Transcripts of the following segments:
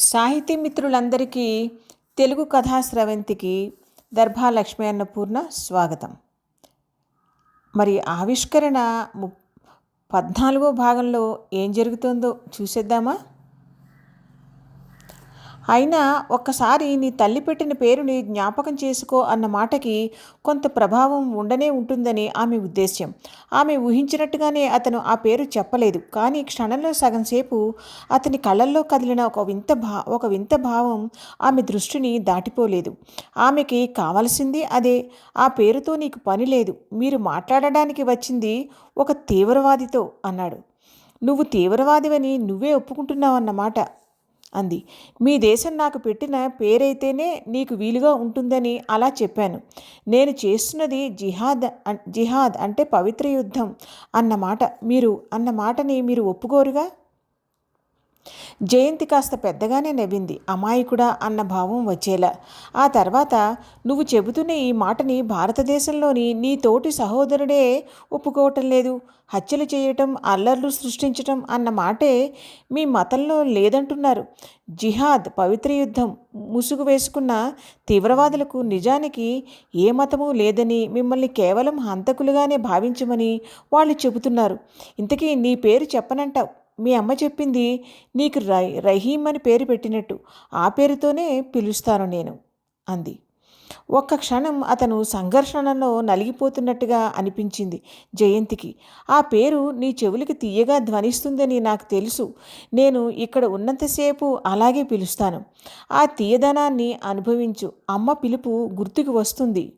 సాహితీ మిత్రులందరికీ తెలుగు కథా స్రవంతికి దర్భా లక్ష్మీ అన్నపూర్ణ స్వాగతం. మరి ఆవిష్కరణ ము పద్నాలుగో భాగంలో ఏం జరుగుతుందో చూసేద్దామా? అయినా ఒక్కసారి నీ తల్లి పెట్టిన పేరుని జ్ఞాపకం చేసుకో అన్న మాటకి కొంత ప్రభావం ఉండనే ఉంటుందని ఆమె ఉద్దేశ్యం. ఆమె ఊహించినట్టుగానే అతను ఆ పేరు చెప్పలేదు. కానీ క్షణంలో సగం సేపు అతని కళ్ళల్లో కదిలిన ఒక వింత భా ఒక వింత భావం ఆమె దృష్టిని దాటిపోలేదు. ఆమెకి కావలసింది అదే. ఆ పేరుతో నీకు పని లేదు. మీరు మాట్లాడడానికి వచ్చింది ఒక తీవ్రవాదితో అన్నాడు. నువ్వు తీవ్రవాదివని నువ్వే ఒప్పుకుంటున్నావన్నమాట అంది. మీ దేశం నాకు పెట్టిన పేరైతేనే నీకు వీలుగా ఉంటుందని అలా చెప్పాను. నేను చేస్తున్నది జిహాద్ జిహాద్ అంటే పవిత్ర యుద్ధం అన్నమాట. మీరు అన్న మాటని మీరు ఒప్పుకోరుగా? జయంతి కాస్త పెద్దగానే నవ్వింది అమాయకుడా అన్న భావం వచ్చేలా. ఆ తర్వాత నువ్వు చెబుతున్న ఈ మాటని భారతదేశంలోని నీ తోటి సహోదరుడే ఒప్పుకోవటం లేదు. హత్యలు చేయటం అల్లర్లు సృష్టించటం అన్న మాటే మీ మతంలో లేదంటున్నారు. జిహాద్ పవిత్ర యుద్ధం ముసుగు వేసుకున్న తీవ్రవాదులకు నిజానికి ఏ మతము లేదని మిమ్మల్ని కేవలం హంతకులుగానే భావించమని వాళ్ళు చెబుతున్నారు. ఇంతకీ నీ పేరు చెప్పనంటావు. మీ అమ్మ చెప్పింది నీకు రై రహీం అని పేరు పెట్టినట్టు. ఆ పేరుతోనే పిలుస్తాను నేను అంది. ఒక్క క్షణం అతను సంఘర్షణలో నలిగిపోతున్నట్టుగా అనిపించింది జయంతికి. ఆ పేరు నీ చెవులకి తీయగా ధ్వనిస్తుందని నాకు తెలుసు. నేను ఇక్కడ ఉన్నంతసేపు అలాగే పిలుస్తాను. ఆ తీయదనాన్ని అనుభవించు. అమ్మ పిలుపు గుర్తుకు వస్తుంది.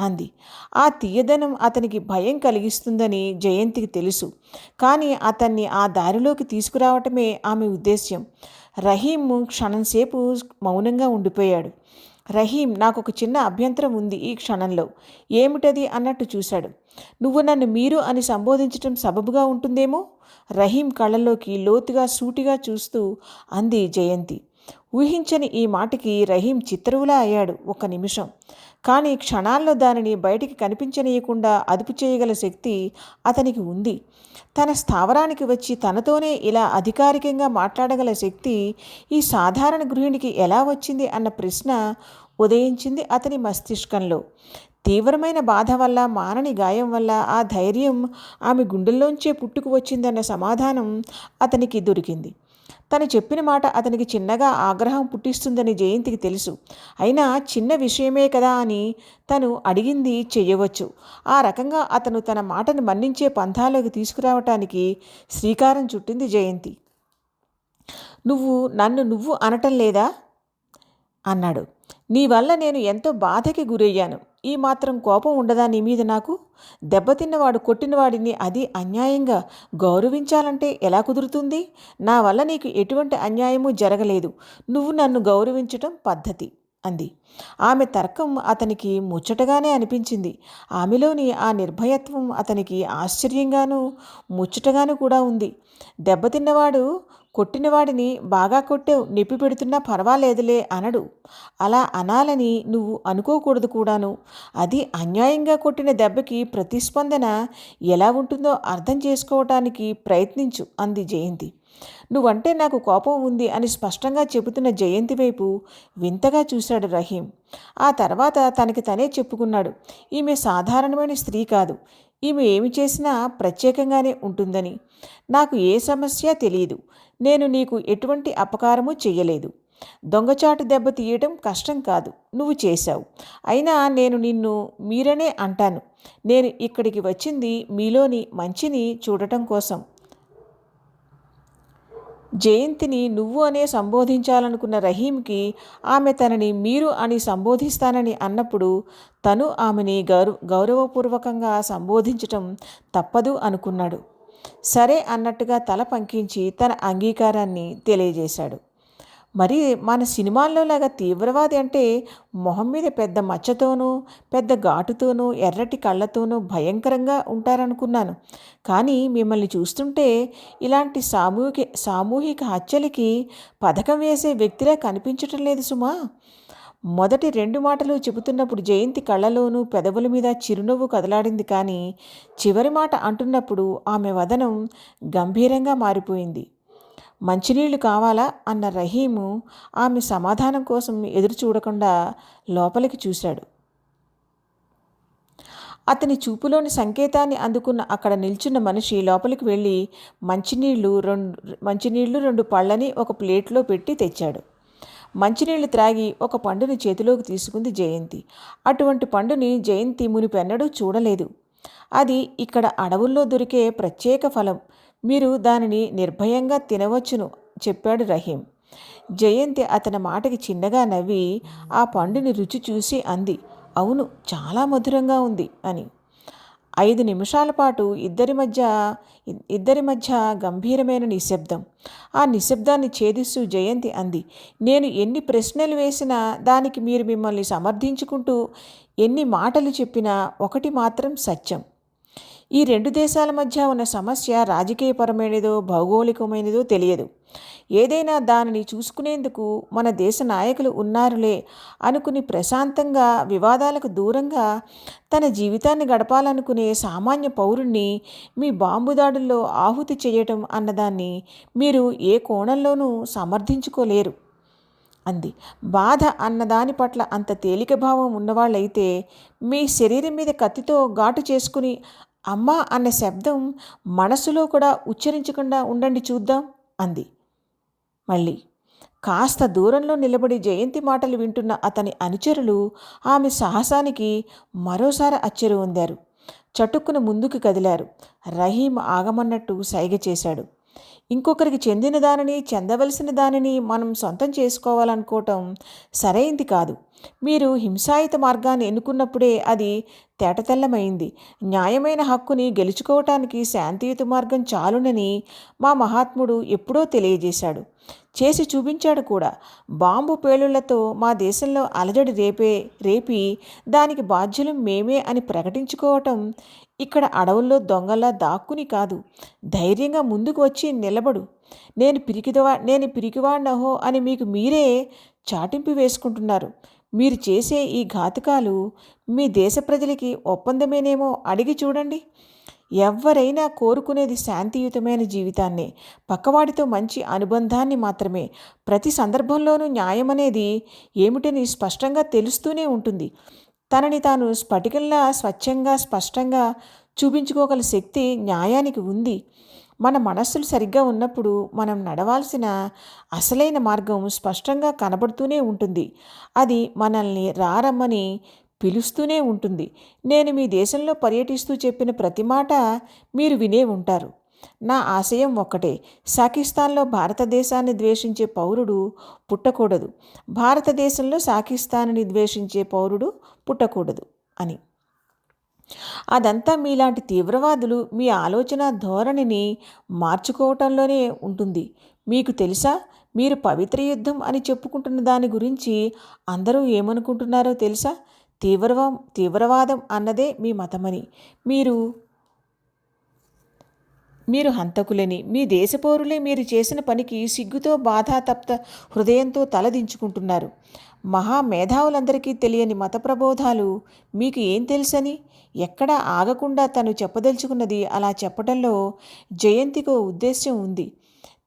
అంది. ఆ తీయదనం అతనికి భయం కలిగిస్తుందని జయంతికి తెలుసు. కానీ అతన్ని ఆ దారిలోకి తీసుకురావటమే ఆమె ఉద్దేశ్యం. రహీం క్షణంసేపు మౌనంగా ఉండిపోయాడు. రహీం నాకు ఒక చిన్న అభ్యంతరం ఉంది ఈ క్షణంలో. ఏమిటది అన్నట్టు చూశాడు. నువ్వు నన్ను మీరు అని సంబోధించటం సబబుగా ఉంటుందేమో? రహీం కళ్ళలోకి లోతుగా సూటిగా చూస్తూ అంది జయంతి. ఊహించని ఈ మాటకి రహీం చిత్తరువులా అయ్యాడు ఒక నిమిషం. కానీ క్షణాల్లో దానిని బయటికి కనిపించనీయకుండా అదుపు చేయగల శక్తి అతనికి ఉంది. తన స్థావరానికి వచ్చి తనతోనే ఇలా అధికారికంగా మాట్లాడగల శక్తి ఈ సాధారణ గృహిణికి ఎలా వచ్చింది అన్న ప్రశ్న ఉదయించింది అతని మస్తిష్కంలో. తీవ్రమైన బాధ వల్ల మానని గాయం వల్ల ఆ ధైర్యం ఆమె గుండెల్లోంచే పుట్టుకు వచ్చిందన్న సమాధానం అతనికి దొరికింది. తను చెప్పిన మాట అతనికి చిన్నగా ఆగ్రహం పుట్టిస్తుందని జయంతికి తెలుసు. అయినా చిన్న విషయమే కదా అని తను అడిగింది చెయ్యవచ్చు ఆ రకంగా అతను తన మాటను మన్నించే పంథాలోకి తీసుకురావటానికి శ్రీకారం చుట్టింది జయంతి. నువ్వు నన్ను నువ్వు అనటం లేదా? అన్నాడు. నీ వల్ల నేను ఎంతో బాధకి గురయ్యాను. ఈ మాత్రం కోపం ఉండదా నీ మీద నాకు? దెబ్బతిన్నవాడు కొట్టినవాడిని అది అన్యాయంగా గౌరవించాలంటే ఎలా కుదురుతుంది? నా వల్ల నీకు ఎటువంటి అన్యాయము జరగలేదు. నువ్వు నన్ను గౌరవించటం పద్ధతి అంది. ఆమె తర్కం అతనికి ముచ్చటగానే అనిపించింది. ఆమెలోని ఆ నిర్భయత్వం అతనికి ఆశ్చర్యంగాను ముచ్చటగాను కూడా ఉంది. దెబ్బతిన్నవాడు కొట్టినవాడిని బాగా కొట్టావు నొప్పి పెడుతున్నా పర్వాలేదులే అనడు. అలా అనాలని నువ్వు అనుకోకూడదు కూడాను. అది అన్యాయంగా కొట్టిన దెబ్బకి ప్రతిస్పందన ఎలా ఉంటుందో అర్థం చేసుకోవటానికి ప్రయత్నించు అంది జయంతి. నువ్వంటే నాకు కోపం ఉంది అని స్పష్టంగా చెబుతున్న జయంతి వైపు వింతగా చూశాడు రహీం. ఆ తర్వాత తనకి తనే చెప్పుకున్నాడు. ఈమె సాధారణమైన స్త్రీ కాదు. ఈమె ఏమి చేసినా ప్రత్యేకంగానే ఉంటుందని. నాకు ఏ సమస్య తెలియదు నేను నీకు ఎటువంటి అపకారము చెయ్యలేదు. దొంగచాటు దెబ్బ తీయటం కష్టం కాదు. నువ్వు చేశావు. అయినా నేను నిన్ను మీరనే అంటాను. నేను ఇక్కడికి వచ్చింది మీలోని మంచిని చూడటం కోసం. జయంతిని నువ్వు అనే సంబోధించాలనుకున్న రహీంకి ఆమె తనని మీరు అని సంబోధిస్తానని అన్నప్పుడు తను ఆమెని గౌరవ గౌరవపూర్వకంగా సంబోధించటం తప్పదు అనుకున్నాడు. సరే అన్నట్టుగా తల పంకించి తన అంగీకారాన్ని తెలియజేశాడు. మరి మన సినిమాల్లో లాగా తీవ్రవాది అంటే మొహం మీద పెద్ద మచ్చతోనూ పెద్ద ఘాటుతోనూ ఎర్రటి కళ్ళతోనూ భయంకరంగా ఉంటారనుకున్నాను. కానీ మిమ్మల్ని చూస్తుంటే ఇలాంటి సామూహిక సామూహిక హత్యలకి పథకం వేసే వ్యక్తిలా కనిపించటం లేదు సుమా. మొదటి రెండు మాటలు చెబుతున్నప్పుడు జయంతి కళ్ళలోనూ పెదవుల మీద చిరునవ్వు కదలాడింది కానీ చివరి మాట అంటున్నప్పుడు ఆమె వదనం గంభీరంగా మారిపోయింది. మంచినీళ్ళు కావాలా అన్న రహీము ఆమె సమాధానం కోసం ఎదురు చూడకుండా లోపలికి చూశాడు. అతని చూపులోని సంకేతాన్ని అందుకున్న అక్కడ నిల్చున్న మనిషి లోపలికి వెళ్ళి మంచినీళ్ళు రెండు మంచినీళ్ళు రెండు పళ్ళని ఒక ప్లేట్లో పెట్టి తెచ్చాడు. మంచినీళ్ళు త్రాగి ఒక పండుని చేతిలోకి తీసుకుంది జయంతి. అటువంటి పండుని జయంతి మునిపెన్నడూ చూడలేదు. అది ఇక్కడ అడవుల్లో దొరికే ప్రత్యేక ఫలం. మీరు దానిని నిర్భయంగా తినవచ్చును చెప్పాడు రహీం. జయంతి అతని మాటకి చిన్నగా నవ్వి ఆ పండుని రుచి చూసి అంది. అవును చాలా మధురంగా ఉంది అని. ఐదు నిమిషాల పాటు ఇద్దరి మధ్య ఇద్దరి మధ్య గంభీరమైన నిశ్శబ్దం. ఆ నిశ్శబ్దాన్ని ఛేదిస్తూ జయంతి అంది. నేను ఎన్ని ప్రశ్నలు వేసినా దానికి మీరు మిమ్మల్ని సమర్థించుకుంటూ ఎన్ని మాటలు చెప్పినా ఒకటి మాత్రం సత్యం. ఈ రెండు దేశాల మధ్య ఉన్న సమస్య రాజకీయపరమైనదో భౌగోళికమైనదో తెలియదు. ఏదైనా దానిని చూసుకునేందుకు మన దేశ నాయకులు ఉన్నారులే అనుకుని ప్రశాంతంగా వివాదాలకు దూరంగా తన జీవితాన్ని గడపాలనుకునే సామాన్య పౌరుణ్ణి మీ బాంబు దాడుల్లో ఆహుతి చేయటం అన్నదాన్ని మీరు ఏ కోణంలోనూ సమర్థించుకోలేరు. అంది. బాధ అన్నదాని పట్ల అంత తేలిక భావం ఉన్నవాళ్ళైతే మీ శరీరం మీద కత్తితో ఘాటు చేసుకుని అమ్మ అన్న శబ్దం మనసులో కూడా ఉచ్చరించకుండా ఉండండి చూద్దాం అంది. మళ్ళీ. కాస్త దూరంలో నిలబడి జయంతి మాటలు వింటున్న అతని అనుచరులు ఆమె సాహసానికి మరోసారి అచ్చరు ఉందారు. చటుక్కున ముందుకు కదిలారు. రహీం ఆగమన్నట్టు సైగ చేశాడు. ఇంకొకరికి చెందిన దానిని చెందవలసిన దానిని మనం సొంతం చేసుకోవాలనుకోవటం సరైంది కాదు. మీరు హింసాయుత మార్గాన్ని ఎన్నుకున్నప్పుడే అది తేటతెల్లమైంది. న్యాయమైన హక్కుని గెలుచుకోవటానికి శాంతియుత మార్గం చాలునని మా మహాత్ముడు ఎప్పుడో తెలియజేశాడు. చేసి చూపించాడు కూడా. బాంబు పేలుళ్ళతో మా దేశంలో అలజడి రేపే రేపి దానికి బాధ్యులు మేమే అని ప్రకటించుకోవటం ఇక్కడ అడవుల్లో దొంగలా దాక్కుని కాదు. ధైర్యంగా ముందుకు వచ్చి నిలబడు. నేను పిరికిదవా నేను పిరికివాడినహో అని మీకు మీరే చాటింపు వేసుకుంటున్నారు. మీరు చేసే ఈ ఘాతుకాలు మీ దేశ ప్రజలకి ఒప్పందమేనేమో అడిగి చూడండి. ఎవరైనా కోరుకునేది శాంతియుతమైన జీవితాన్నే. పక్కవాడితో మంచి అనుబంధాన్ని మాత్రమే. ప్రతి సందర్భంలోనూ న్యాయం అనేది ఏమిటని స్పష్టంగా తెలుస్తూనే ఉంటుంది. తనని తాను స్ఫటికంలా స్వచ్ఛంగా స్పష్టంగా చూపించుకోగల శక్తి న్యాయానికి ఉంది. మన మనస్సులు సరిగ్గా ఉన్నప్పుడు మనం నడవాల్సిన అసలైన మార్గం స్పష్టంగా కనబడుతూనే ఉంటుంది. అది మనల్ని రారమ్మని పిలుస్తూనే ఉంటుంది. నేను మీ దేశంలో పర్యటిస్తూ చెప్పిన ప్రతి మాట మీరు వినే ఉంటారు. నా ఆశయం ఒక్కటే. సాకిస్తాన్లో భారతదేశాన్ని ద్వేషించే పౌరుడు పుట్టకూడదు. భారతదేశంలో సాకిస్తాన్ని ద్వేషించే పౌరుడు పుట్టకూడదు అని. అదంతా మీలాంటి తీవ్రవాదులు మీ ఆలోచన ధోరణిని మార్చుకోవటంలోనే ఉంటుంది. మీకు తెలుసా? మీరు పవిత్ర యుద్ధం అని చెప్పుకుంటున్న దాని గురించి అందరూ ఏమనుకుంటున్నారో తెలుసా? తీవ్రవా తీవ్రవాదం అన్నదే మీ మతమని. మీరు మీరు హంతకులని మీ దేశపౌరులే మీరు చేసిన పనికి సిగ్గుతో బాధాతప్త హృదయంతో తలదించుకుంటున్నారు మహా మేధావులందరికీ తెలియని మత ప్రబోధాలు మీకు ఏం తెలుసని? ఎక్కడా ఆగకుండా తను చెప్పదలుచుకున్నది అలా చెప్పడంలో జయంతికో ఉద్దేశ్యం ఉంది.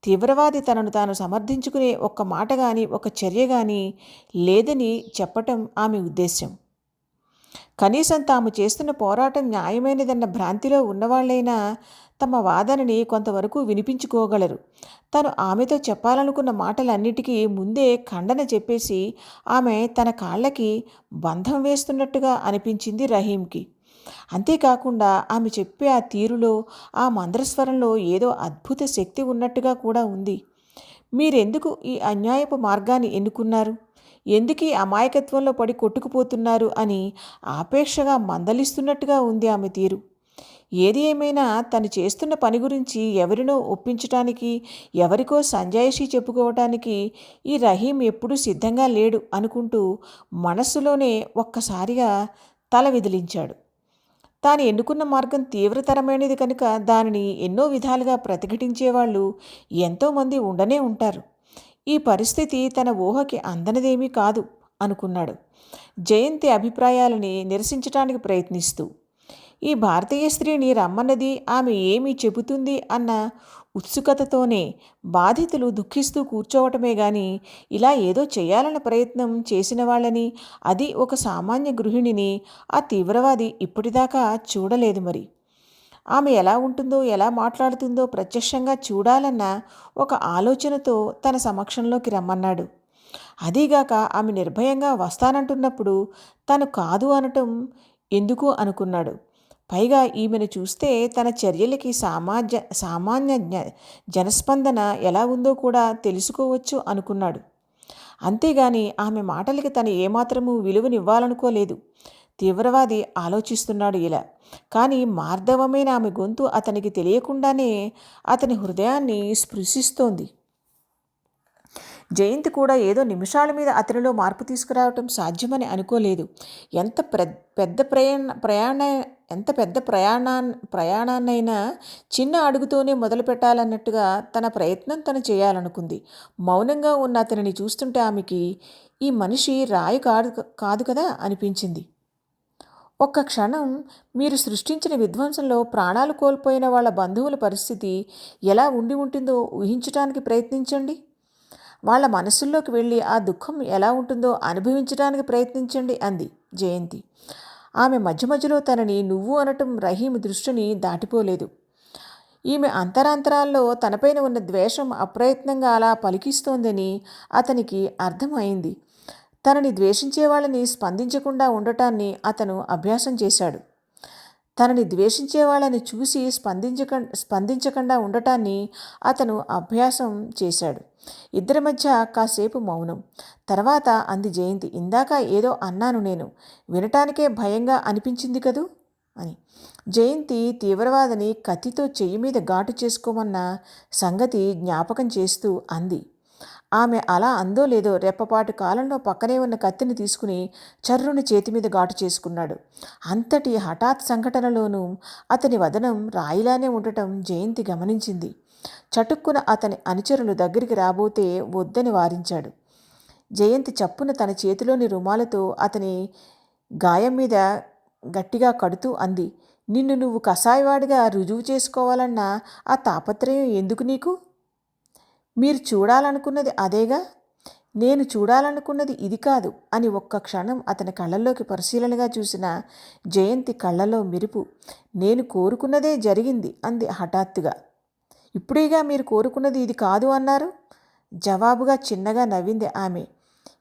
తీవ్రవాది తనను తాను సమర్థించుకునే ఒక్క మాట కానీ ఒక చర్య కానీ లేదని చెప్పటం ఆమె ఉద్దేశ్యం. కనీసం తాము చేస్తున్న పోరాటం న్యాయమైనదన్న భ్రాంతిలో ఉన్నవాళ్ళైనా తమ వాదనని కొంతవరకు వినిపించుకోగలరు. తను ఆమెతో చెప్పాలనుకున్న మాటలన్నిటికీ ముందే ఖండన చెప్పేసి ఆమె తన కాళ్ళకి బంధం వేస్తున్నట్టుగా అనిపించింది రహీంకి. అంతేకాకుండా ఆమె చెప్పే ఆ తీరులో ఆ మంద్రస్వరంలో ఏదో అద్భుత శక్తి ఉన్నట్టుగా కూడా ఉంది. మీరెందుకు ఈ అన్యాయపు మార్గాన్ని ఎన్నుకున్నారు? ఎందుకు అమాయకత్వంలో పడి కొట్టుకుపోతున్నారు అని ఆపేక్షగా మందలిస్తున్నట్టుగా ఉంది ఆమె తీరు. ఏది ఏమైనా తను చేస్తున్న పని గురించి ఎవరినో ఒప్పించటానికి ఎవరికో సంజాయిషి చెప్పుకోవటానికి ఈ రహీం ఎప్పుడూ సిద్ధంగా లేడు అనుకుంటూ మనస్సులోనే ఒక్కసారిగా తల విదిలించాడు. తాను ఎన్నుకున్న మార్గం తీవ్రతరమైనది కనుక దానిని ఎన్నో విధాలుగా ప్రతిఘటించేవాళ్ళు ఎంతోమంది ఉండనే ఉంటారు. ఈ పరిస్థితి తన ఊహకి అందనిదేమీ కాదు అనుకున్నాడు. జయంతి అభిప్రాయాలని నిరసించటానికి ప్రయత్నిస్తూ ఈ భారతీయ స్త్రీని రమ్మన్నది ఆమె ఏమి చెబుతుంది అన్న ఉత్సుకతతోనే బాధితులు దుఃఖిస్తూ కూర్చోవటమే గాని ఇలా ఏదో చేయాలన్న ప్రయత్నం చేసిన వాళ్ళని అది ఒక సామాన్య గృహిణిని ఆ తీవ్రవాది ఇప్పటిదాకా చూడలేదు మరి. ఆమె ఎలా ఉంటుందో ఎలా మాట్లాడుతుందో ప్రత్యక్షంగా చూడాలన్న ఒక ఆలోచనతో తన సమక్షంలోకి రమ్మన్నాడు. అదీగాక ఆమె నిర్భయంగా వస్తానంటున్నప్పుడు తను కాదు అనటం ఎందుకు అనుకున్నాడు. పైగా ఈమెను చూస్తే తన చర్యలకి సామాజ్య సామాన్య జ్ఞ- జనస్పందన ఎలా ఉందో కూడా తెలుసుకోవచ్చు అనుకున్నాడు. అంతేగాని ఆమె మాటలకి తను ఏమాత్రము విలువనివ్వాలనుకోలేదు. తీవ్రవాది ఆలోచిస్తున్నాడు ఇలా. కానీ మార్ధవమైన ఆమె గొంతు అతనికి తెలియకుండానే అతని హృదయాన్ని స్పృశిస్తోంది. జయంతి కూడా ఏదో నిమిషాల మీద అతనిలో మార్పు తీసుకురావటం సాధ్యమని అనుకోలేదు. ఎంత పెద్ద ప్రయాణ ప్రయాణ ఎంత పెద్ద ప్రయాణా ప్రయాణాన్నైనా చిన్న అడుగుతోనే మొదలు పెట్టాలన్నట్టుగా తన ప్రయత్నం తను చేయాలనుకుంది. మౌనంగా ఉన్న అతనిని చూస్తుంటే ఆమెకి ఈ మనిషి రాయి కాదు కాదు కదా అనిపించింది. ఒక్క క్షణం మీరు సృష్టించిన విధ్వంసంలో ప్రాణాలు కోల్పోయిన వాళ్ళ బంధువుల పరిస్థితి ఎలా ఉండి ఉంటుందో ఊహించడానికి ప్రయత్నించండి. వాళ్ళ మనసుల్లోకి వెళ్ళి ఆ దుఃఖం ఎలా ఉంటుందో అనుభవించడానికి ప్రయత్నించండి అంది జయంతి. ఆమె మధ్య మధ్యలో తనని నువ్వు అనటం రహీం దృష్టిని దాటిపోలేదు. ఈమె అంతరాంతరాల్లో తనపైన ఉన్న ద్వేషం అప్రయత్నంగా అలా పలికిస్తోందని అతనికి అర్థమైంది. తనని ద్వేషించే వాళ్ళని స్పందించకుండా ఉండటాన్ని అతను అభ్యాసం చేశాడు. తనని ద్వేషించే వాళ్ళని చూసి స్పందించక స్పందించకుండా ఉండటాన్ని అతను అభ్యాసం చేశాడు. ఇద్దరి మధ్య కాసేపు మౌనం. తర్వాత అంది జయంతి ఇందాక ఏదో అన్నాను నేను. వినటానికే భయంగా అనిపించింది కదూ అని. జయంతి తీవ్రవాదని కత్తితో చెయ్యి మీద ఘాటు చేసుకోమన్న సంగతి జ్ఞాపకం చేస్తూ అంది. ఆమె అలా అందో లేదో రెప్పపాటు కాలంలో పక్కనే ఉన్న కత్తిని తీసుకుని చర్రుని చేతి మీద ఘాటు చేసుకున్నాడు. అంతటి హఠాత్ సంఘటనలోనూ అతని వదనం రాయిలానే ఉండటం జయంతి గమనించింది. చటుక్కున అతని అనుచరులు దగ్గరికి రాబోతే వద్దని వారించాడు. జయంతి చప్పున తన చేతిలోని రుమాలతో అతని గాయం మీద గట్టిగా కడుతూ అంది. నిన్ను నువ్వు కషాయవాడిగా రుజువు చేసుకోవాలన్న ఆ తాపత్రయం ఎందుకు నీకు? మీరు చూడాలనుకున్నది అదేగా? నేను చూడాలనుకున్నది ఇది కాదు అని ఒక్క క్షణం అతని కళ్ళల్లోకి పరిశీలనగా చూసిన జయంతి కళ్ళలో మెరుపు. నేను కోరుకున్నదే జరిగింది అంది హఠాత్తుగా. ఇప్పుడేగా మీరు కోరుకున్నది ఇది కాదు అన్నారు? జవాబుగా చిన్నగా నవ్వింది ఆమె.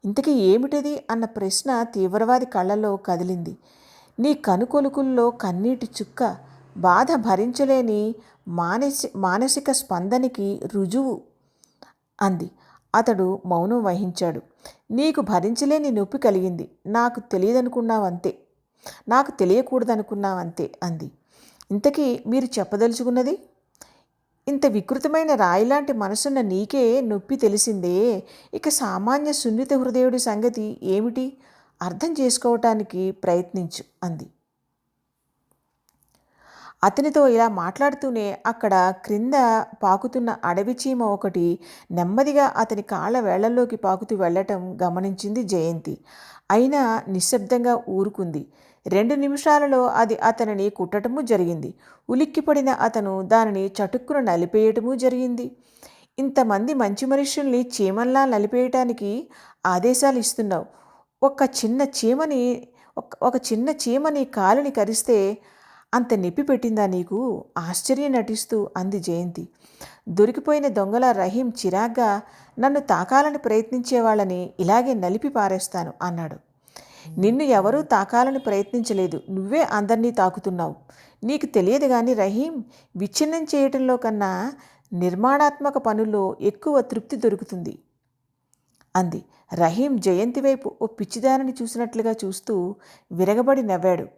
ఇంతకీ ఏమిటిది? అన్న ప్రశ్న తీవ్రవాది కళ్ళల్లో కదిలింది. నీ కనుకొలుకుల్లో కన్నీటి చుక్క బాధ భరించలేని మానసి మానసిక స్పందనకి రుజువు. అంది. అతడు మౌనం వహించాడు. నీకు భరించలేని నొప్పి కలిగింది. నాకు తెలియదనుకున్నావంతే. నాకు తెలియకూడదనుకున్నావంతే అంది. ఇంతకీ మీరు చెప్పదలుచుకున్నది? ఇంత వికృతమైన రాయిలాంటి మనసున్న నీకే నొప్పి తెలిసిందే. ఇక సామాన్య సున్నిత హృదయుడి సంగతి ఏమిటి? అర్థం చేసుకోవటానికి ప్రయత్నించు అంది. అతనితో ఇలా మాట్లాడుతూనే అక్కడ క్రింద పాకుతున్న అడవి చీమ ఒకటి నెమ్మదిగా అతని కాళ్ళ వేళ్ళలోకి పాకుతూ వెళ్ళటం గమనించింది జయంతి. అయినా నిశ్శబ్దంగా ఊరుకుంది. రెండు నిమిషాలలో అది అతనిని కుట్టటము జరిగింది. ఉలిక్కిపడిన అతను దానిని చటుక్కున నలిపేయటము జరిగింది. ఇంతమంది మంచి మనుషుల్ని చీమల్లా నలిపేయటానికి ఆదేశాలు ఇస్తున్నావు. ఒక చిన్న చీమని ఒక- చిన్న చీమని కాలుని కరిస్తే అంత నొప్పి పెట్టిందా నీకు? ఆశ్చర్యం నటిస్తూ అంది జయంతి. దొరికిపోయిన దొంగల రహీం చిరాగ్గా నన్ను తాకాలని ప్రయత్నించే వాళ్ళని ఇలాగే నలిపి పారేస్తాను అన్నాడు. నిన్ను ఎవరూ తాకాలని ప్రయత్నించలేదు. నువ్వే అందరినీ తాకుతున్నావు. నీకు తెలియదు కానీ రహీం విచ్ఛిన్నం చేయటంలో కన్నా నిర్మాణాత్మక పనుల్లో ఎక్కువ తృప్తి దొరుకుతుంది. అంది. రహీం జయంతి వైపు ఓ పిచ్చిదానిని చూసినట్లుగా చూస్తూ విరగబడి నవ్వాడు.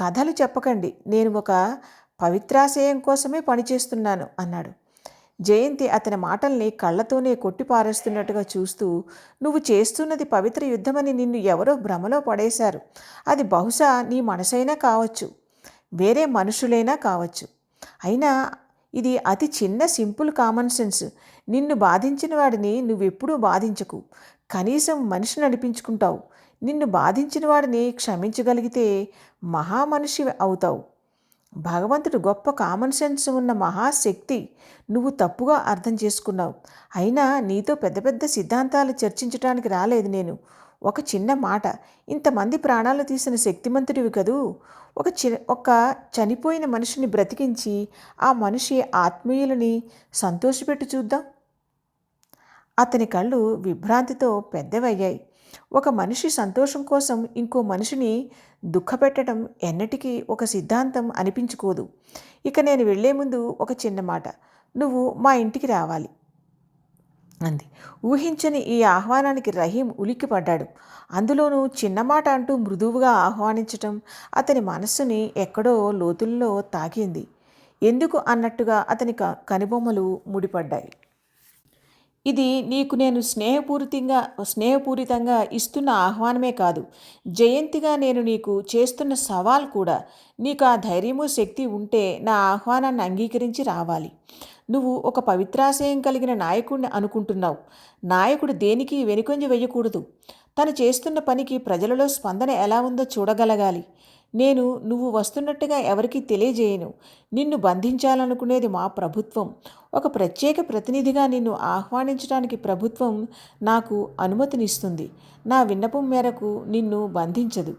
కథలు చెప్పకండి. నేను ఒక పవిత్రాశయం కోసమే పనిచేస్తున్నాను అన్నాడు. జయంతి అతని మాటల్ని కళ్ళతోనే కొట్టి పారేస్తున్నట్టుగా చూస్తూ నువ్వు చేస్తున్నది పవిత్ర యుద్ధమని నిన్ను ఎవరో భ్రమలో పడేశారు. అది బహుశా నీ మనసైనా కావచ్చు. వేరే మనుషులైనా కావచ్చు. అయినా ఇది అతి చిన్న సింపుల్ కామన్ సెన్స్. నిన్ను బాధించిన వాడిని నువ్వెప్పుడూ బాధించకు. కనీసం మనిషిని నడిపించుకుంటావు. నిన్ను బాధించిన వాడిని క్షమించగలిగితే మహామనిషి అవుతావు. భగవంతుడు గొప్ప కామన్ సెన్స్ ఉన్న మహాశక్తి నువ్వు తప్పుగా అర్థం చేసుకున్నావు. అయినా నీతో పెద్ద పెద్ద సిద్ధాంతాలు చర్చించడానికి రాలేదు నేను. ఒక చిన్న మాట ఇంతమంది ప్రాణాలు తీసిన శక్తిమంతుడివి కదూ. ఒక చి ఒక చనిపోయిన మనిషిని బ్రతికించి ఆ మనిషి ఆత్మీయులని సంతోషపెట్టి చూద్దాం. అతని కళ్ళు విభ్రాంతితో పెద్దవయ్యాయి. ఒక మనిషి సంతోషం కోసం ఇంకో మనిషిని దుఃఖపెట్టడం ఎన్నటికీ ఒక సిద్ధాంతం అనిపించుకోదు. ఇక నేను వెళ్ళే ముందు ఒక చిన్న మాట. నువ్వు మా ఇంటికి రావాలి. అంది. ఊహించని ఈ ఆహ్వానానికి రహీం ఉలిక్కిపడ్డాడు. అందులోనూ చిన్న మాట అంటూ మృదువుగా ఆహ్వానించటం అతని మనస్సుని ఎక్కడో లోతుల్లో తాకింది. ఎందుకు అన్నట్టుగా అతని క కనుబొమ్మలు ముడిపడ్డాయి. ఇది నీకు నేను స్నేహపూరితంగా స్నేహపూరితంగా ఇస్తున్న ఆహ్వానమే కాదు. జయంతిగా నేను నీకు చేస్తున్న సవాల్ కూడా నీకు ఆ ధైర్యము శక్తి ఉంటే నా ఆహ్వానాన్ని అంగీకరించి రావాలి. నువ్వు ఒక పవిత్రాశయం కలిగిన నాయకుడిని అనుకుంటున్నావు. నాయకుడు దేనికి వెనుకొంజి వేయకూడదు? తను చేస్తున్న పనికి ప్రజలలో స్పందన ఎలా ఉందో చూడగలగాలి. నేను నువ్వు వస్తున్నట్టుగా ఎవరికీ తెలియజేయను. నిన్ను బంధించాలనుకునేది మా ప్రభుత్వం. ఒక ప్రత్యేక ప్రతినిధిగా నిన్ను ఆహ్వానించడానికి ప్రభుత్వం నాకు అనుమతినిస్తుంది. నా విన్నపం మేరకు నిన్ను బంధించదు.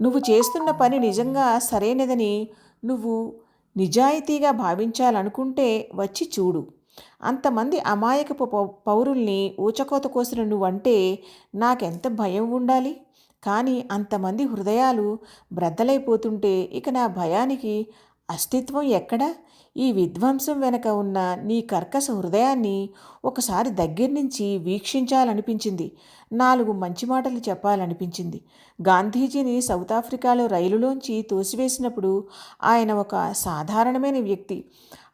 నువ్వు చేస్తున్న పని నిజంగా సరైనదని నువ్వు నిజాయితీగా భావించాలనుకుంటే వచ్చి చూడు. అంతమంది అమాయకపు పౌరుల్ని ఊచకోత కోసిన నువ్వంటే నాకెంత భయం ఉండాలి? కానీ అంతమంది హృదయాలు బ్రద్దలైపోతుంటే ఇక నా భయానికి అస్తిత్వం ఎక్కడ? ఈ విధ్వంసం వెనక ఉన్న నీ కర్కశ హృదయాన్ని ఒకసారి దగ్గర నుంచి వీక్షించాలనిపించింది. నాలుగు మంచి మాటలు చెప్పాలనిపించింది. గాంధీజీని సౌత్ ఆఫ్రికాలో రైలులోంచి తోసివేసినప్పుడు ఆయన ఒక సాధారణమైన వ్యక్తి.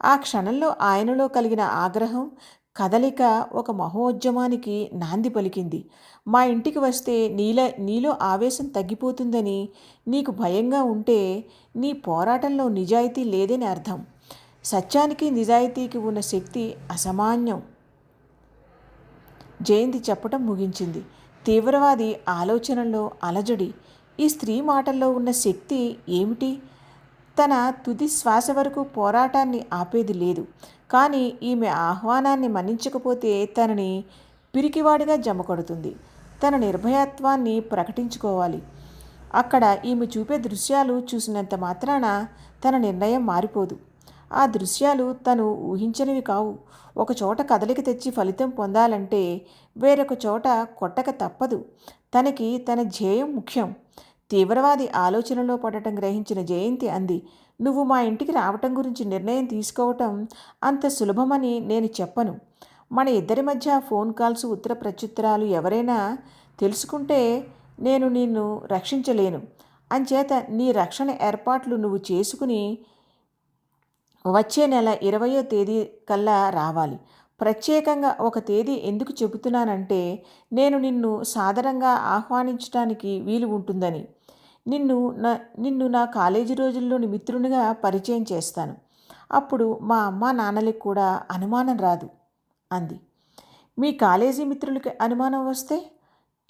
ఆ క్షణంలో ఆయనలో కలిగిన ఆగ్రహం కదలిక ఒక మహోద్యమానికి నాంది పలికింది. మా ఇంటికి వస్తే నీల నీలో ఆవేశం తగ్గిపోతుందని నీకు భయంగా ఉంటే నీ పోరాటంలో నిజాయితీ లేదని అర్థం. సత్యానికి నిజాయితీకి ఉన్న శక్తి అసామాన్యం. జయంతి చెప్పటం ముగించింది. తీవ్రవాది ఆలోచనల్లో అలజడి. ఈ స్త్రీ మాటల్లో ఉన్న శక్తి ఏమిటి? తన తుది శ్వాస వరకు పోరాటాన్ని ఆపేది లేదు. కానీ ఈమె ఆహ్వానాన్ని మన్నించకపోతే తనని పిరికివాడిగా జమకొడుతుంది. తన నిర్భయత్వాన్ని ప్రకటించుకోవాలి. అక్కడ ఈమె చూపే దృశ్యాలు చూసినంత మాత్రాన తన నిర్ణయం మారిపోదు. ఆ దృశ్యాలు తను ఊహించనివి కావు. ఒక చోట కదలిక తెచ్చి ఫలితం పొందాలంటే వేరొక చోట కొట్టక తప్పదు. తనకి తన ధ్యేయం ముఖ్యం. తీవ్రవాది ఆలోచనలో పడటం గ్రహించిన జయంతి అంది. నువ్వు మా ఇంటికి రావటం గురించి నిర్ణయం తీసుకోవటం అంత సులభమని నేను చెప్పను. మన ఇద్దరి మధ్య ఫోన్ కాల్స్ ఉత్తర ప్రత్యుత్తరాలు ఎవరైనా తెలుసుకుంటే నేను నిన్ను రక్షించలేను. అంచేత నీ రక్షణ ఏర్పాట్లు నువ్వు చేసుకుని వచ్చే నెల ఇరవయో తేదీ కల్లా రావాలి. ప్రత్యేకంగా ఒక తేదీ ఎందుకు చెబుతున్నానంటే నేను నిన్ను సాదరంగా ఆహ్వానించడానికి వీలు ఉంటుందని. నిన్ను నా నిన్ను నా కాలేజీ రోజుల్లోని మిత్రునిగా పరిచయం చేస్తాను. అప్పుడు మా అమ్మ నాన్నలకు కూడా అనుమానం రాదు అంది. మీ కాలేజీ మిత్రులకి అనుమానం వస్తే?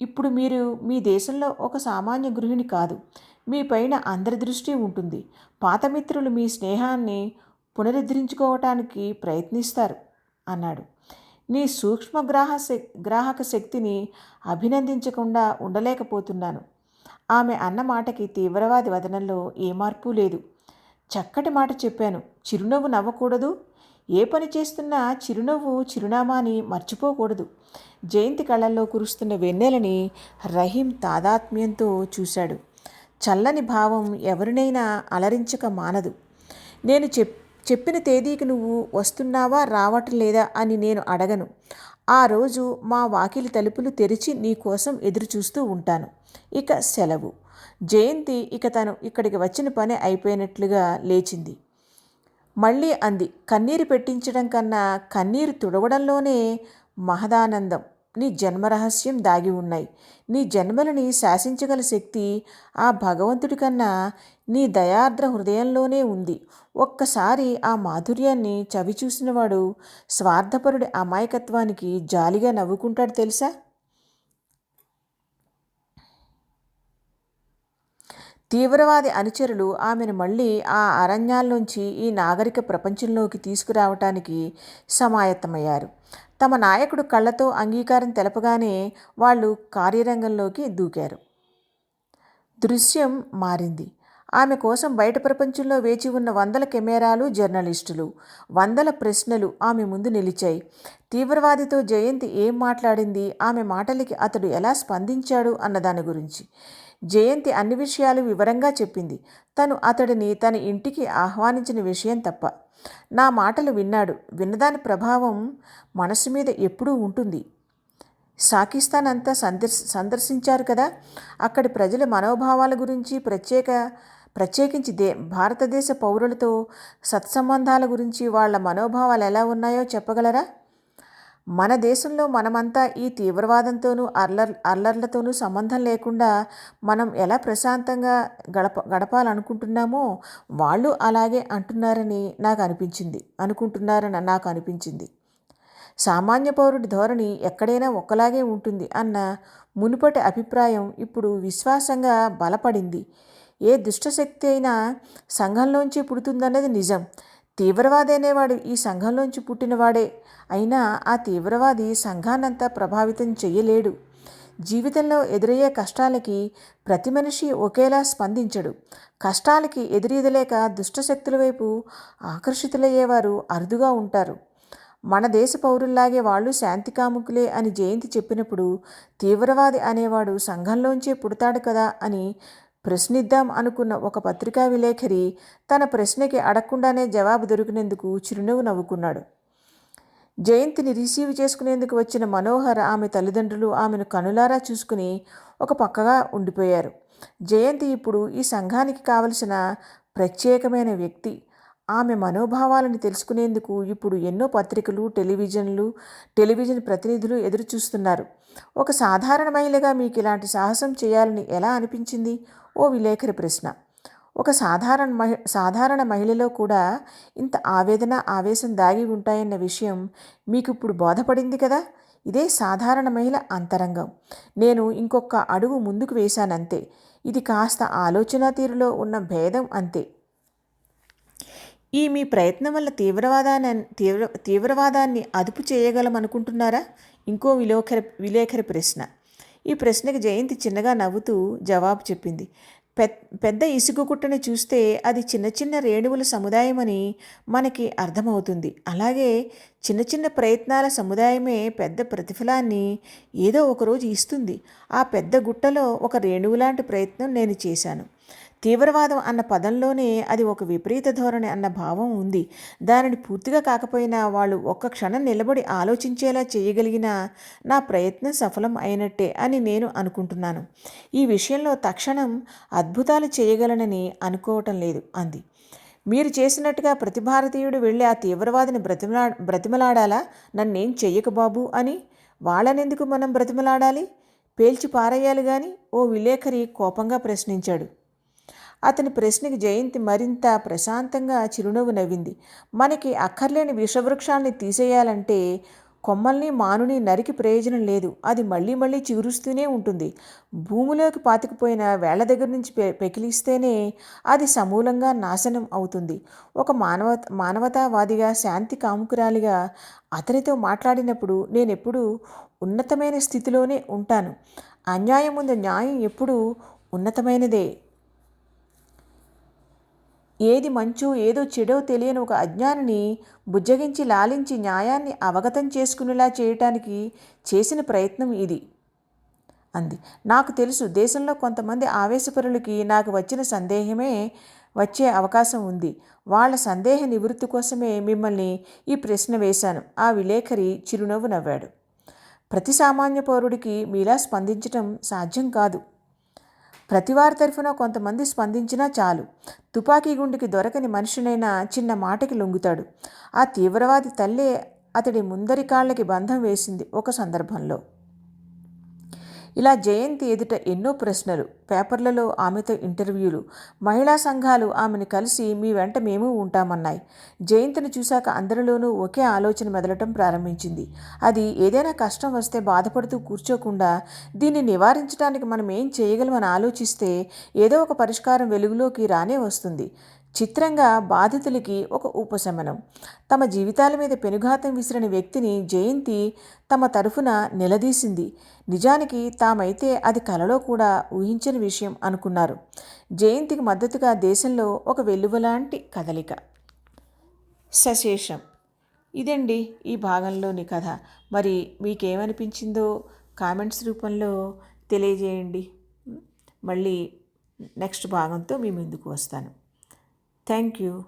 ఇప్పుడు మీరు మీ దేశంలో ఒక సామాన్య గృహిణి కాదు. మీ పైన అందరి దృష్టి ఉంటుంది. పాత మిత్రులు మీ స్నేహాన్ని పునరుద్ధరించుకోవటానికి ప్రయత్నిస్తారు అన్నాడు. నీ సూక్ష్మ గ్రాహ గ్రాహక శక్తిని అభినందించకుండా ఉండలేకపోతున్నాను. ఆమె అన్న మాటకి తీవ్రవాది వదనంలో ఏ మార్పు లేదు. చక్కటి మాట చెప్పాను. చిరునవ్వు నవ్వకూడదు. ఏ పని చేస్తున్నా చిరునవ్వు చిరునామాని మర్చిపోకూడదు. జయంతి కళ్ళల్లో కురుస్తున్న వెన్నెలని రహీం తాదాత్మ్యంతో చూశాడు. చల్లని భావం ఎవరినైనా అలరించక మానదు. నేను చెప్ చెప్పిన తేదీకి నువ్వు వస్తున్నావా రావటం లేదా అని నేను అడగను. ఆ రోజు మా వాకిలి తలుపులు తెరిచి నీకోసం ఎదురుచూస్తూ ఉంటాను. ఇక సెలవు. జయంతి ఇక తను ఇక్కడికి వచ్చిన పని అయిపోయినట్లుగా లేచింది. మళ్ళీ అంది కన్నీరు పెట్టించడం కన్నా కన్నీరు తుడవడంలోనే మహదానందం. నీ జన్మరహస్యం దాగి ఉన్నాయి. నీ జన్మలని శాసించగల శక్తి ఆ భగవంతుడి కన్నా నీ దయార్ద్ర హృదయంలోనే ఉంది. ఒక్కసారి ఆ మాధుర్యాన్ని చవి చూసినవాడు స్వార్థపరుడి అమాయకత్వానికి జాలిగా నవ్వుకుంటాడు తెలుసా? తీవ్రవాది అనుచరులు ఆమెను మళ్ళీ ఆ అరణ్యాల్లోంచి ఈ నాగరిక ప్రపంచంలోకి తీసుకురావటానికి సమాయత్తమయ్యారు. తమ నాయకుడు కళ్ళతో అంగీకారం తెలపగానే వాళ్ళు కార్యరంగంలోకి దూకారు. దృశ్యం మారింది. ఆమె కోసం బయట ప్రపంచంలో వేచి ఉన్న వందల కెమెరాలు జర్నలిస్టులు వందల ప్రశ్నలు ఆమె ముందు నిలిచాయి. తీవ్రవాదితో జయంతి ఏం మాట్లాడింది ఆమె మాటలకి అతడు ఎలా స్పందించాడు అన్నదాని గురించి. జయంతి అన్ని విషయాలు వివరంగా చెప్పింది. తను అతడిని తన ఇంటికి ఆహ్వానించిన విషయం తప్ప. నా మాటలు విన్నాడు. విన్నదాని ప్రభావం మనసు మీద ఎప్పుడూ ఉంటుంది. సాకిస్తాన్ అంతా సందర్శ సందర్శించారు కదా. అక్కడి ప్రజల మనోభావాల గురించి ప్రత్యేక ప్రత్యేకించి దే భారతదేశ పౌరులతో సత్సంబంధాల గురించి వాళ్ళ మనోభావాలు ఎలా ఉన్నాయో చెప్పగలరా? మన దేశంలో మనమంతా ఈ తీవ్రవాదంతోనూ అల్లర్ అల్లర్లతోనూ సంబంధం లేకుండా మనం ఎలా ప్రశాంతంగా గడప గడపాలనుకుంటున్నామో వాళ్ళు అలాగే అంటున్నారని నాకు అనిపించింది అనుకుంటున్నారని నాకు అనిపించింది. సామాన్య పౌరుడి ధోరణి ఎక్కడైనా ఒకలాగే ఉంటుంది అన్న మునుపటి అభిప్రాయం ఇప్పుడు విశ్వాసంగా బలపడింది. ఏ దుష్టశక్తి అయినా సంఘంలోంచి పుడుతుందన్నది నిజం. తీవ్రవాది అనేవాడు ఈ సంఘంలోంచి పుట్టినవాడే. అయినా ఆ తీవ్రవాది సంఘాన్నంతా ప్రభావితం చెయ్యలేడు. జీవితంలో ఎదురయ్యే కష్టాలకి ప్రతి మనిషి ఒకేలా స్పందించడు. కష్టాలకి ఎదురీదలేక దుష్టశక్తుల వైపు ఆకర్షితులయ్యేవారు అరుదుగా ఉంటారు. మన దేశ పౌరుల్లాగే వాళ్ళు శాంతి కాముకులే అని జయంతి చెప్పినప్పుడు తీవ్రవాది అనేవాడు సంఘంలోంచే పుడతాడు కదా అని ప్రశ్నిద్దాం అనుకున్న ఒక పత్రికా విలేఖరి తన ప్రశ్నకి అడగకుండానే జవాబు దొరికినందుకు చిరునవ్వు నవ్వుకున్నాడు. జయంతిని రిసీవ్ చేసుకునేందుకు వచ్చిన మనోహర్ ఆమె తల్లిదండ్రులు ఆమెను కనులారా చూసుకుని ఒక పక్కగా ఉండిపోయారు. జయంతి ఇప్పుడు ఈ సంఘానికి కావలసిన ప్రత్యేకమైన వ్యక్తి. ఆమె మనోభావాలను తెలుసుకునేందుకు ఇప్పుడు ఎన్నో పత్రికలు టెలివిజన్లు టెలివిజన్ ప్రతినిధులు ఎదురు చూస్తున్నారు ఒక సాధారణ మహిళగా మీకు ఇలాంటి సాహసం చేయాలని ఎలా అనిపించింది? ఓ విలేకరి ప్రశ్న. ఒక సాధారణ మహి సాధారణ మహిళలో కూడా ఇంత ఆవేదన ఆవేశం దాగి ఉంటాయన్న విషయం మీకు ఇప్పుడు బోధపడింది కదా? ఇదే సాధారణ మహిళ అంతరంగం. నేను ఇంకొక అడుగు ముందుకు వేశానంతే. ఇది కాస్త ఆలోచన తీరులో ఉన్న భేదం అంతే. ఈ మీ ప్రయత్నం వల్ల తీవ్రవాదాన్ని తీవ్ర తీవ్రవాదాన్ని అదుపు చేయగలం అనుకుంటున్నారా ఇంకో విలేఖరి విలేఖరి ప్రశ్న. ఈ ప్రశ్నకి జయంతి చిన్నగా నవ్వుతూ జవాబు చెప్పింది. పెద్ద ఇసుక కుట్టని చూస్తే అది చిన్న చిన్న రేణువుల సముదాయమని మనకి అర్థమవుతుంది. అలాగే చిన్న చిన్న ప్రయత్నాల సముదాయమే పెద్ద ప్రతిఫలాన్ని ఏదో ఒకరోజు ఇస్తుంది. ఆ పెద్ద గుట్టలో ఒక రేణువులాంటి ప్రయత్నం నేను చేశాను. తీవ్రవాదం అన్న పదంలోనే అది ఒక విపరీత ధోరణి అన్న భావం ఉంది. దానిని పూర్తిగా కాకపోయినా వాళ్ళు ఒక్క క్షణం నిలబడి ఆలోచించేలా చేయగలిగిన నా ప్రయత్నం సఫలం అయినట్టే అని నేను అనుకుంటున్నాను. ఈ విషయంలో తక్షణం అద్భుతాలు చేయగలనని అనుకోవటం లేదు అంది. మీరు చేసినట్టుగా ప్రతి భారతీయుడు వెళ్ళి ఆ తీవ్రవాదిని బ్రతిమలా బ్రతిమలాడాలా? నన్నేం చెయ్యకు బాబు అని? వాళ్ళనెందుకు మనం బ్రతిమలాడాలి? పేల్చి పారేయాలి కానీ ఓ విలేకరి కోపంగా ప్రశ్నించాడు. అతని ప్రశ్నకి జయంతి మరింత ప్రశాంతంగా చిరునవ్వు నవ్వింది. మనకి అక్కర్లేని విషవృక్షాన్ని తీసేయాలంటే కొమ్మల్ని మానుని నరికి ప్రయోజనం లేదు. అది మళ్ళీ మళ్ళీ చిగురుస్తూనే ఉంటుంది. భూమిలోకి పాతుకుపోయిన వేళ్ళ దగ్గర నుంచి పె పెకిలిస్తేనే అది సమూలంగా నాశనం అవుతుంది. ఒక మానవ మానవతావాదిగా శాంతి కాముకురాలిగా అతనితో మాట్లాడినప్పుడు నేనెప్పుడూ ఉన్నతమైన స్థితిలోనే ఉంటాను. అన్యాయం ముందు న్యాయం ఎప్పుడూ ఉన్నతమైనదే. ఏది మంచో ఏదో చెడో తెలియని ఒక అజ్ఞానిని బుజ్జగించి లాలించి న్యాయాన్ని అవగతం చేసుకునేలా చేయటానికి చేసిన ప్రయత్నం ఇది. అంది. నాకు తెలుసు దేశంలో కొంతమంది ఆవేశపరులకి నాకు వచ్చిన సందేహమే వచ్చే అవకాశం ఉంది. వాళ్ళ సందేహ నివృత్తి కోసమే మిమ్మల్ని ఈ ప్రశ్న వేశాను. ఆ విలేఖరి చిరునవ్వు నవ్వాడు. ప్రతి సామాన్య పౌరుడికి మీలా స్పందించటం సాధ్యం కాదు. ప్రతివారి తరఫున కొంతమంది స్పందించినా చాలు. తుపాకీ గుండెకి దొరకని మనిషినైనా చిన్న మాటకి లొంగుతాడు. ఆ తీవ్రవాది తల్లే అతడి ముందరి కాళ్ళకి బంధం వేసింది ఒక సందర్భంలో. ఇలా జయంతి ఎదుట ఎన్నో ప్రశ్నలు పేపర్లలో ఆమెతో ఇంటర్వ్యూలు మహిళా సంఘాలు ఆమెను కలిసి మీ వెంట మేము ఉంటామన్నాయి. జయంతిని చూశాక అందరిలోనూ ఒకే ఆలోచన మెదలటం ప్రారంభించింది. అది ఏదైనా కష్టం వస్తే బాధపడుతూ కూర్చోకుండా దీన్ని నివారించడానికి మనం ఏం చేయగలమని ఆలోచిస్తే ఏదో ఒక పరిష్కారం వెలుగులోకి రానే వస్తుంది. చిత్రంగా బాధితులకి ఒక ఉపశమనం. తమ జీవితాల మీద పెనుఘాతం విసిరిన వ్యక్తిని జయంతి తమ తరఫున నిలదీసింది. నిజానికి తామైతే అది కలలో కూడా ఊహించని విషయం అనుకున్నారు. జయంతికి మద్దతుగా దేశంలో ఒక వెలువలాంటి కదలిక. సశేషం. ఇదండి ఈ భాగంలోని కథ. మరి మీకేమనిపించిందో కామెంట్స్ రూపంలో తెలియజేయండి. మళ్ళీ నెక్స్ట్ భాగంతో మీ ముందుకు వస్తాను. Thank you.